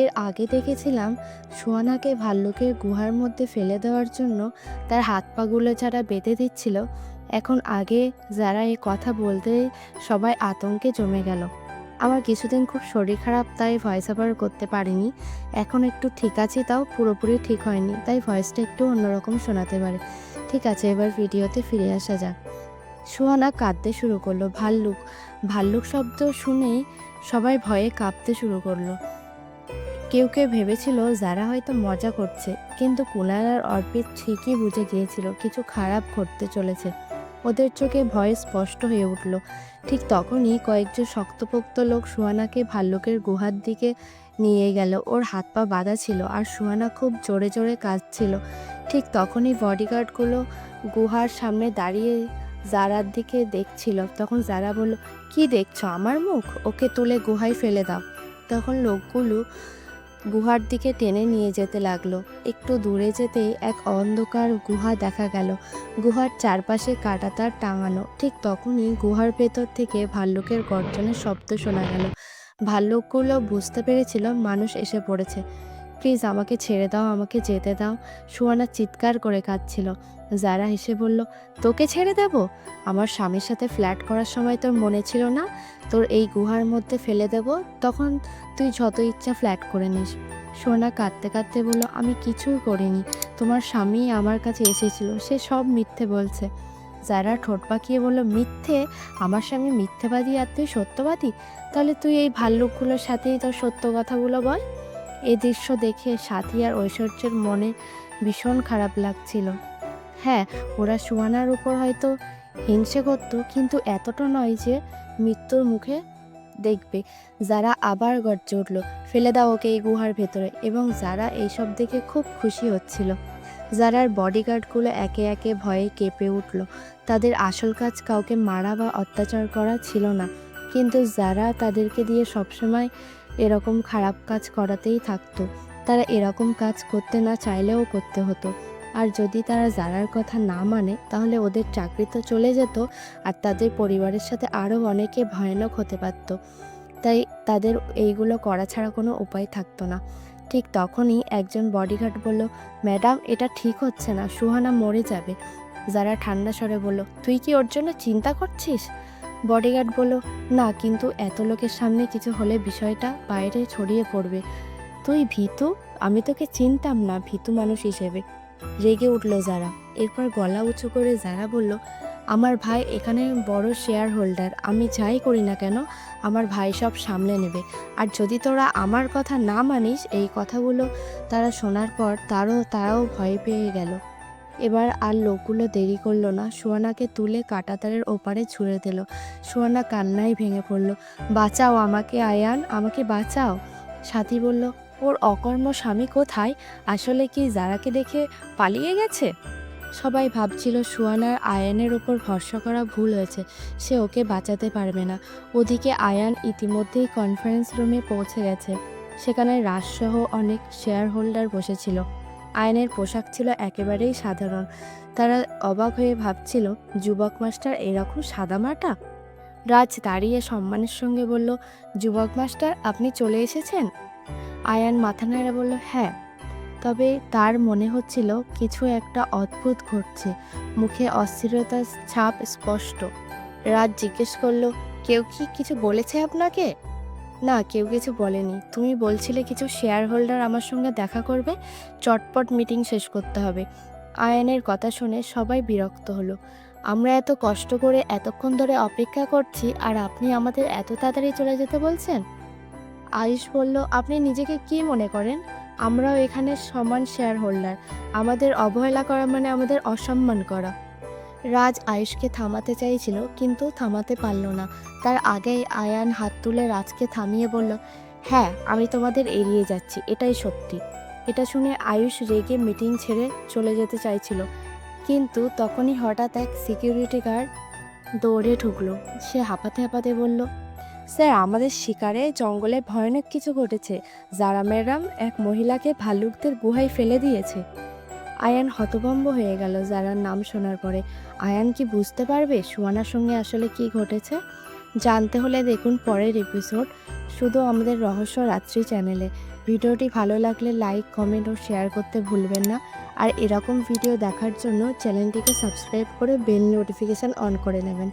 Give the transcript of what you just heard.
এর আগে দেখেছিলাম সুয়ানাকে ভাল্লুকের গুহার মধ্যে ফেলে দেওয়ার জন্য তার হাত পাগুলো যারা বেঁধে দিচ্ছিল, এখন আগে যারা এই কথা বলতে সবাই আতঙ্কে জমে গেল। আমার কিছুদিন খুব শরীর খারাপ, তাই ভয়েস ওভার করতে পারিনি। এখন একটু ঠিক আছি, তাও পুরোপুরি ঠিক হয়নি, তাই ভয়েসটা একটু অন্যরকম শোনাতে পারে। ঠিক আছে, এবার ভিডিওতে ফিরে আসা যাক। সুহানা কাঁদতে শুরু করল, ভাল্লুক ভাল্লুক শব্দ শুনেই সবাই ভয়ে কাঁপতে শুরু করল। কেউ কেউ ভেবেছিল যারা হয়তো মজা করছে, কিন্তু কুনাল আর অর্পিত ঠিকই বুঝে গিয়েছিল কিছু খারাপ ঘটতে চলেছে। ওদের চোখে ভয় স্পষ্ট হয়ে উঠল। ঠিক তখনই কয়েকজন শক্তপোক্ত লোক সুহানাকে ভাল্লুকের গুহার দিকে নিয়ে গেল। ওর হাত পা বাঁধা ছিল আর সুহানা খুব জোরে জোরে কাঁদছিল। ঠিক তখনই বডিগার্ডগুলো গুহার সামনে দাঁড়িয়ে জারার দিকে দেখছিল। তখন জারা বলল, কি দেখছ আমার মুখ? ওকে তুলে গুহায় ফেলে দাও। তখন লোকগুলো গুহার দিকে টেনে নিয়ে যেতে লাগল। একটু দূরে যেতেই এক অন্ধকার গুহা দেখা গেল। গুহার চারপাশে কাঁটাতার টাঙানো। ঠিক তখনই গুহার ভেতর থেকে ভাল্লুকের গর্জনের শব্দ শোনা গেল। ভাল্লুকগুলো বুঝতে পেরেছিল মানুষ এসে পড়েছে। প্লিজ আমাকে ছেড়ে দাও, আমাকে যেতে দাও। সুয়ানা চিৎকার করে কাঁদছিল। যারা হেসে বলল, তোকে ছেড়ে দেব? আমার স্বামীর সাথে ফ্ল্যাট করার সময় তোর মনে ছিল না? তোর এই গুহার মধ্যে ফেলে দেব? তখন তুই যত ইচ্ছা ফ্ল্যাট করে নিস। সোনা কাঁদতে কাঁদতে বলল, আমি কিছুই করিনি। তোমার স্বামী আমার কাছে এসেছিল। সে সব মিথ্যে বলছে। যারা ঠোঁট পাকিয়ে বলল, মিথ্যে? আমার স্বামী মিথ্যেবাদী আর তুই সত্যবাদী? তাহলে তুই এই ভাল্লুকগুলোর সাথেই তোর সত্য কথাগুলো বল। এই দৃশ্য দেখে সাথী আর ঐশ্বর্যের মনে ভীষণ খারাপ লাগছিল। হ্যাঁ ওরা সুয়ানার উপর হয়তো হিংসে করতো, কিন্তু এতটা নয় যে মৃত্যুর মুখে দেখবে। যারা আবার গর্জে উঠল, ফেলে দাও ওকে এই গুহার ভেতরে। এবং যারা এইসব দেখে খুব খুশি হচ্ছিল। যারার বডিগার্ডগুলো একে একে ভয়ে কেঁপে উঠল, তাদের আসল কাজ কাউকে মারা বা অত্যাচার করা ছিল না। কিন্তু যারা তাদেরকে দিয়ে সবসময় এরকম খারাপ কাজ করাতেই থাকতো। তারা এরকম কাজ করতে না চাইলেও করতে হতো। আর যদি তারা যারার কথা না মানে তাহলে ওদের চাকরি তো চলে যেত আর তাদের পরিবারের সাথে আরও অনেকে ভয়ানক হতে পারত। তাই তাদের এইগুলো করা ছাড়া কোনো উপায় থাকতো না। ঠিক তখনই একজন বডিগার্ড বলল, ম্যাডাম, এটা ঠিক হচ্ছে না, সুহানা মরে যাবে। যারা ঠান্ডা স্বরে বলল, তুই কি ওর জন্য চিন্তা করছিস? বডিগার্ড বলল, না, কিন্তু এত লোকের সামনে কিছু হলে বিষয়টা বাইরে ছড়িয়ে পড়বে। তুই ভীতু? আমি তোকে চিনতাম না, ভীতু মানুষ হিসেবে। রেগে উঠল যারা। এরপর গলা উঁচু করে যারা বলল, আমার ভাই এখানে বড় শেয়ার হোল্ডার আমি যাই করি না কেন? আমার ভাই সব সামলে নেবে। আর যদি তোরা আমার কথা না মানিস, এই কথাগুলো তারা শোনার পর তারও, তারাও ভয় পেয়ে গেল। এবার আর লোকগুলো দেরি করল না। সুয়ানাকে তুলে কাটাতারের ওপারে ছুঁড়ে দিল। সুয়ানা কান্নায় ভেঙে পড়ল। বাঁচাও আমাকে, আয়ান, আমাকে বাঁচাও। সাথী বলল, ওর অকর্ম স্বামী কোথায়? আসলে কি যারাকে দেখে পালিয়ে গেছে? সবাই ভাবছিল সুয়ানার আয়ানের ওপর ভরসা করা ভুল হয়েছে। সে ওকে বাঁচাতে পারবে না। ওদিকে আয়ান ইতিমধ্যেই কনফারেন্স রুমে পৌঁছে গেছে। সেখানে রাজসহ অনেক শেয়ার হোল্ডার বসেছিল। আয়নের পোশাক ছিল একেবারেই সাধারণ। তারা অবাক হয়ে ভাবছিল, যুবক মাস্টার এরকম সাদামাটা রাজ দাঁড়িয়ে সম্মানের সঙ্গে বলল, যুবক মাস্টার, আপনি চলে এসেছেন? আয়ান মাথা নেড়ে বলল হ্যাঁ। তবে তার মনে হচ্ছিল, কিছু একটা অদ্ভুত ঘটছে। মুখে অস্থিরতার ছাপ স্পষ্ট। রাজ জিজ্ঞেস করল, কেউ কি কিছু বলেছে আপনাকে? না, কেউ কিছু বলেনি। তুমি বলছিলে কিছু শেয়ার হোল্ডার আমার সঙ্গে দেখা করবে, চটপট মিটিং শেষ করতে হবে। আয়নের কথা শুনে সবাই বিরক্ত হলো। আমরা এত কষ্ট করে এতক্ষণ ধরে অপেক্ষা করছি, আর আপনি আমাদের এত তাড়াতাড়ি চলে যেতে বলছেন? আয়ুষ বলল, আপনি নিজেকে কি মনে করেন? আমরাও এখানে সমান শেয়ার হোল্ডার আমাদের অবহেলা করা মানে আমাদের অসম্মান করা। রাজ আয়ুষকে থামাতে চাইছিল, কিন্তু থামাতে পারল না। তার আগেই আয়ান হাত তুলে রাজকে থামিয়ে বলল হ্যাঁ আমি তোমাদের এড়িয়ে যাচ্ছি, এটাই সত্যি। এটা শুনে আয়ুষ রেগে মিটিং ছেড়ে চলে যেতে চাইছিল। কিন্তু তখনই হঠাৎ এক সিকিউরিটি গার্ড দৌড়ে ঢুকলো। সে হাঁপাতে হাঁপাতে বলল, স্যার, আমাদের শিকারে জঙ্গলে ভয়ানক কিছু ঘটেছে। যারা ম্যাডাম এক মহিলাকে ভাল্লুকদের গুহায় ফেলে দিয়েছে। আয়ান হতভম্ব হয়ে গেল জারার নাম শোনার পরে। আয়ান কি বুঝতে পারবে সুয়ানার সঙ্গে আসলে কি ঘটেছে? জানতে হলে দেখুন পরের এপিসোড শুধু আমাদের রহস্য রাত্রি চ্যানেলে ভিডিওটি ভালো লাগলে লাইক কমেন্ট ও শেয়ার করতে ভুলবেন না। আর এরকম ভিডিও দেখার জন্য চ্যানেলটিকে সাবস্ক্রাইব করে বেল নোটিফিকেশান অন করে নেবেন।